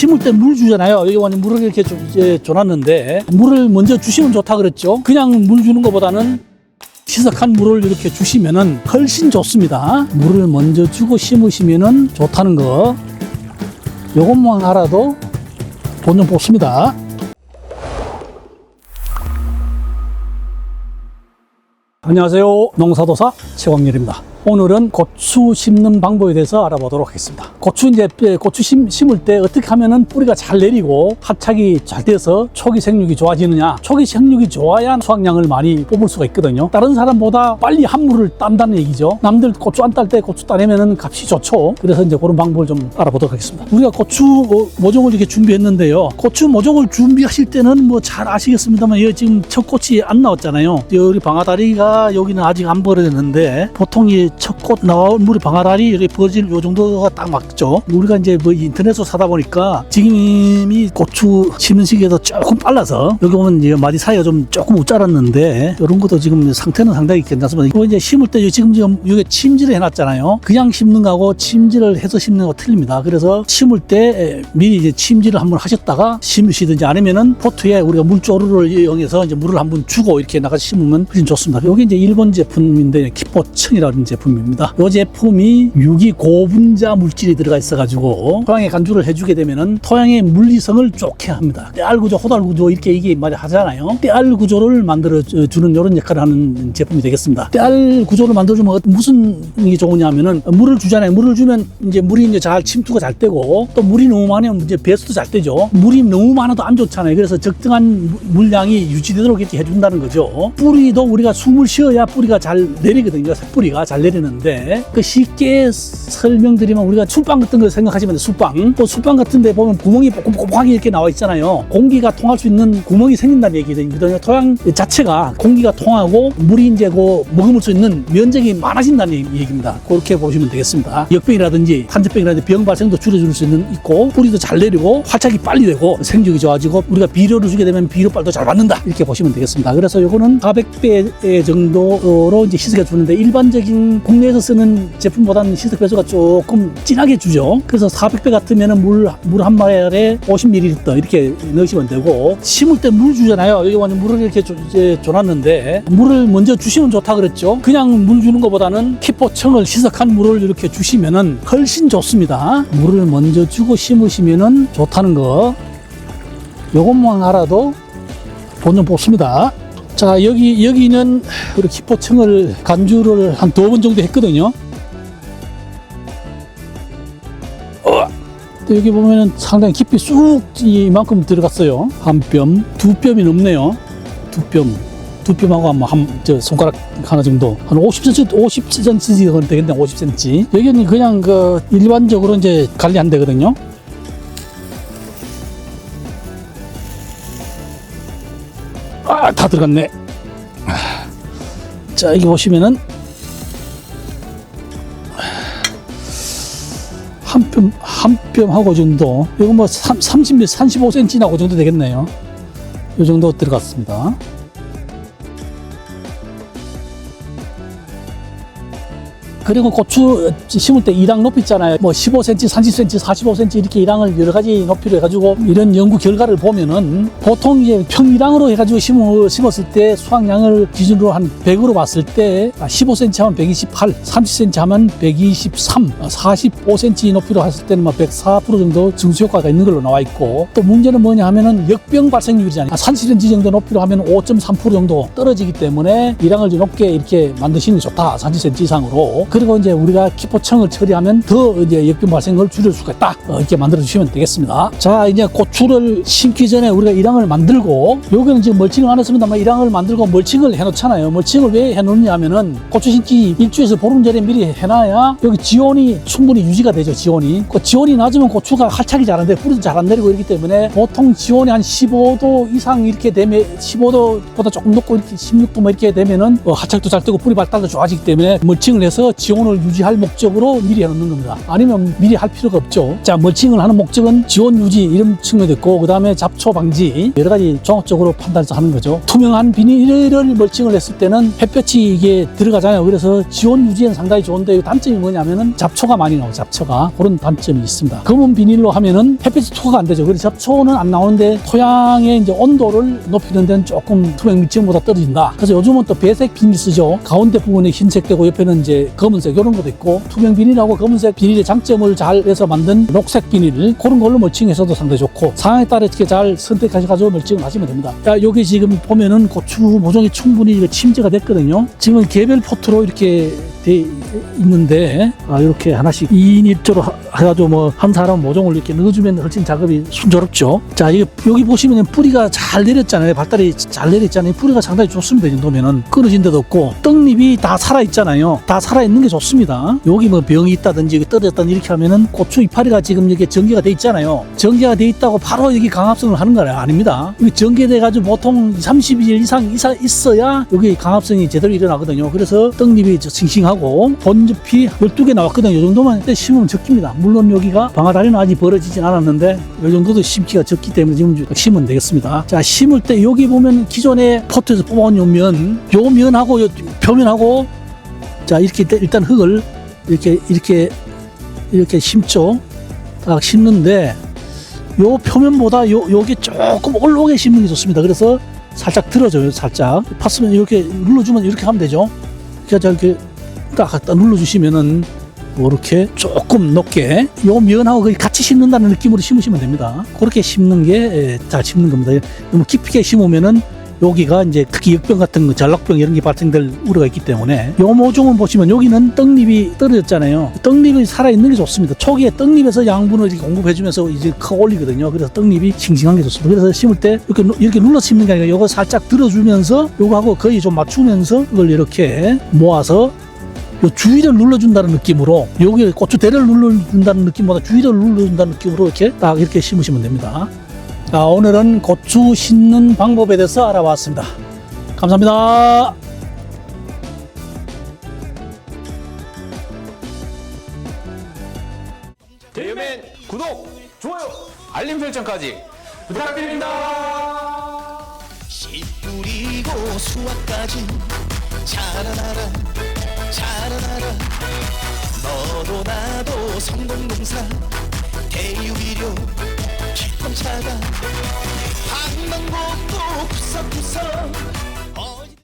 심을 때 물 주잖아요. 여기 완전 물을 이렇게 좀 이제 줘놨는데 물을 먼저 주시면 좋다 그랬죠. 그냥 물 주는 것보다는 희석한 물을 이렇게 주시면은 훨씬 좋습니다. 물을 먼저 주고 심으시면은 좋다는 거. 요것만 알아도 돈 좀 뽑습니다. 안녕하세요. 농사도사 최광렬입니다. 오늘은 고추 심는 방법에 대해서 알아보도록 하겠습니다. 고추 이제 뼈- 고추 심, 심을 때 어떻게 하면은 뿌리가 잘 내리고 합착이 잘 돼서 초기 생육이 좋아지느냐? 초기 생육이 좋아야 수확량을 많이 뽑을 수가 있거든요. 다른 사람보다 빨리 한물을 딴다는 얘기죠. 남들 고추 안 딸 때 고추 따내면은 값이 좋죠. 그래서 이제 그런 방법을 좀 알아보도록 하겠습니다. 우리가 고추 어, 모종을 이렇게 준비했는데요. 고추 모종을 준비하실 때는 뭐 잘 아시겠습니다만 여기 지금 첫 꽃이 안 나왔잖아요. 여기 방아다리가 여기는 아직 안 벌어졌는데 보통 이 첫꽃 나온 물이 방아다리 여기 버질 요 정도가 딱 맞죠. 우리가 이제 뭐 인터넷으로 사다 보니까 지금 이미 고추 심는 시기에도 조금 빨라서 여기 보면 이제 마디 사이가 좀 조금 우짜랐는데 이런 것도 지금 상태는 상당히 괜찮습니다. 이거 이제 심을 때 지금 지금 여기 침지를 해놨잖아요. 그냥 심는 거하고 침지를 해서 심는 거 틀립니다. 그래서 심을 때 미리 이제 침지를 한번 하셨다가 심으시든지 아니면은 포트에 우리가 물조루를 이용해서 이제 물을 한번 주고 이렇게 나가서 심으면 훨씬 좋습니다. 여기 이제 일본 제품인데 키포천이라는 제품 입니다. 이 제품이 유기 고분자 물질이 들어가 있어가지고 토양에 간주를 해주게 되면은 토양의 물리성을 좋게 합니다. 때알 구조, 호달 구조 이렇게 이게 말이 하잖아요. 때알 구조를 만들어 주- 주는 이런 역할을 하는 제품이 되겠습니다. 때알 구조를 만들어주면 무슨 게 좋으냐면은 물을 주잖아요. 물을 주면 이제 물이 이제 잘 침투가 잘 되고 또 물이 너무 많으면 이제 배수도 잘 되죠. 물이 너무 많아도 안 좋잖아요. 그래서 적당한 무- 물량이 유지되도록 이렇게 해준다는 거죠. 뿌리도 우리가 숨을 쉬어야 뿌리가 잘 내리거든요. 뿌리가 잘 내리 는데 그 쉽게 설명드리면 우리가 숯빵 같은 걸 생각하시면 돼요. 숯빵. 또 숯빵 같은 데 보면 구멍이 뽀록뽀록하게 이렇게 나와 있잖아요. 공기가 통할 수 있는 구멍이 생긴다는 얘기거든요. 토양 자체가 공기가 통하고 물이 이제 그 머금을 수 있는 면적이 많아진다는 얘기입니다. 그렇게 보시면 되겠습니다. 역병이라든지 환자병이라든지 병 발생도 줄여줄 수 있는 있고 뿌리도 잘 내리고 활착이 빨리 되고 생육이 좋아지고 우리가 비료를 주게 되면 비료빨도 잘 받는다 이렇게 보시면 되겠습니다. 그래서 요거는 400배 정도로 이제 희석해 주는데 일반적인 국내에서 쓰는 제품보다는 희석 배수가 조금 진하게 주죠. 그래서 400배 같으면은 물물 한 마리에 50ml 이렇게 넣으시면 되고 심을 때 물 주잖아요. 여기 완전 물을 이렇게 줘, 이제 줘놨는데 물을 먼저 주시면 좋다 그랬죠. 그냥 물 주는 것보다는 키포청을 희석한 물을 이렇게 주시면은 훨씬 좋습니다. 물을 먼저 주고 심으시면은 좋다는 거. 요것만 알아도 돈좀 뽑습니다. 자 여기 여기는 우리 키포청을 간주를 한 두 번 정도 했거든요. 어, 또 여기 보면은 상당히 깊이 쑥 이만큼 들어갔어요. 한 뼘, 두 뼘이 넘네요. 두 뼘. 두 뼘하고 한, 한, 저 손가락 하나 정도. 한 50cm, 50cm 되겠네, 50cm. 여기는 그냥 그 일반적으로 이제 관리 안 되거든요. 아, 다 들어갔네. 자, 여기 보시면은 한 뼘, 한 뼘하고 정도. 이거 뭐 3, 30, 35cm나 그 정도 되겠네요. 이 정도 들어갔습니다. 그리고 고추 심을 때 이랑 높이 있잖아요. 뭐 15cm, 30cm, 45cm 이렇게 이랑을 여러 가지 높이로 해가지고 이런 연구 결과를 보면은 보통 이제 평이랑으로 해가지고 심어, 심었을 때 수확량을 기준으로 한 100으로 봤을 때 15cm 하면 128, 30cm 하면 123, 45cm 높이로 했을 때는 막 104% 정도 증수 효과가 있는 걸로 나와 있고 또 문제는 뭐냐 하면은 역병 발생률이잖아요. 30cm 정도 높이로 하면 5.3% 정도 떨어지기 때문에 이랑을 좀 높게 이렇게 만드시는 게 좋다. 30cm 이상으로. 그 리고 이제 우리가 키포청을 처리하면 더 이제 역병 발생을 줄일 수가 있다. 어, 이렇게 만들어 주시면 되겠습니다. 자, 이제 고추를 심기 전에 우리가 이랑을 만들고 여기는 지금 멀칭을 안 했습니다만 이랑을 만들고 멀칭을 해 놓잖아요. 멀칭을 왜 해 놓느냐 하면은 고추 심기 일주에서 보름 전에 미리 해 놔야 여기 지온이 충분히 유지가 되죠. 지온이. 그 지온이 낮으면 고추가 활착이 잘 안 돼. 뿌리도 잘 안 내리고 이렇기 때문에 보통 지온이 한 15도 이상 이렇게 되면 15도보다 조금 높고 이렇게 16도 뭐 이렇게 되면은 어, 활착도 잘 되고 뿌리 발달도 좋아지기 때문에 멀칭을 해서 지 온을 유지할 목적으로 미리 해놓는 겁니다. 아니면 미리 할 필요가 없죠. 자, 멀칭을 하는 목적은 지온 유지 이런 측면도 있고, 그 다음에 잡초 방지 여러 가지 종합적으로 판단해서 하는 거죠. 투명한 비닐을 멀칭을 했을 때는 햇볕이 이게 들어가잖아요. 그래서 지온 유지에는 상당히 좋은데 이 단점이 뭐냐면은 잡초가 많이 나와요. 잡초가 그런 단점이 있습니다. 검은 비닐로 하면은 햇볕이 투과가 안 되죠. 그래서 잡초는 안 나오는데 토양의 이제 온도를 높이는 데는 조금 투명 밀증보다 떨어진다. 그래서 요즘은 또 배색 비닐 쓰죠. 가운데 부분에 흰색되고 옆에는 이제 검은 색 이런 것도 있고 투명 비닐하고 검은색 비닐의 장점을 잘 해서 만든 녹색 비닐 그런 걸로 멀칭해서도 상당히 좋고 상황에 따라 이렇게 잘 선택하셔가지고 멀칭을 하시면 됩니다. 자 여기 지금 보면은 고추 모종이 충분히 침지가 됐거든요. 지금은 개별 포트로 이렇게 돼 있는데 아, 이렇게 하나씩 2인 1조로 해가지고 뭐 한 사람 모종을 이렇게 넣어주면 훨씬 작업이 순조롭죠. 자 이게 여기 보시면 뿌리가 잘 내렸잖아요. 발달이 잘 내렸잖아요. 뿌리가 상당히 좋습니다. 이 정도면은 끊어진 데도 없고 떡잎이 다 살아 있잖아요. 다 살아 있는 게 좋습니다. 여기 뭐 병이 있다든지 떨어졌다든지 이렇게 하면은 고추 이파리가 지금 이렇게 전개가 돼 있잖아요. 전개가 돼 있다고 바로 여기 강합성을 하는 거는 아닙니다. 여기 전개돼 가지고 보통 30일 이상 있어야 여기 강합성이 제대로 일어나거든요. 그래서 떡잎이 저 싱싱 하고 본즙이 12개 나왔거든요. 이 정도만 때 심으면 적깁니다. 물론 여기가 방아다리는 아직 벌어지진 않았는데 이 정도도 심기가 적기 때문에 지금 심으면 되겠습니다. 자 심을 때 여기 보면 기존에 포트에서 뽑아온 요 면, 요 면하고 요 표면하고 자 이렇게 일단 흙을 이렇게 이렇게 이렇게 심죠. 딱 심는데 요 표면보다 요 요게 조금 올라오게 심는 게 좋습니다. 그래서 살짝 들어줘요, 살짝. 팠으면 이렇게 눌러주면 이렇게 하면 되죠. 그래서 이렇게 딱 갖다 눌러주시면은 이렇게 조금 높게 요 면하고 같이 심는다는 느낌으로 심으시면 됩니다. 그렇게 심는 게 잘 심는 겁니다. 너무 깊게 심으면은 여기가 이제 특히 역병 같은 거, 전락병 이런 게 발생될 우려가 있기 때문에 요 모종은 보시면 여기는 떡잎이 떨어졌잖아요. 떡잎이 살아있는 게 좋습니다. 초기에 떡잎에서 양분을 이렇게 공급해주면서 이제 커 올리거든요. 그래서 떡잎이 싱싱한 게 좋습니다. 그래서 심을 때 이렇게, 누- 이렇게 눌러 심는 게 아니라 요거 살짝 들어주면서 요거하고 거의 좀 맞추면서 이걸 이렇게 모아서 요 주위를 눌러준다는 느낌으로 여기 고추 대를 눌러준다는 느낌보다 주위를 눌러준다는 느낌으로 이렇게 딱 이렇게 심으시면 됩니다. 자, 오늘은 고추 심는 방법에 대해서 알아봤습니다. 감사합니다. 대유맨 구독, 좋아요, 알림 설정까지 부탁드립니다. 씨 뿌리고 수확까지 자라나라 자라나라 너도 나도 성공농사 대유비료 기쁨차가. 방망곡도 구석구석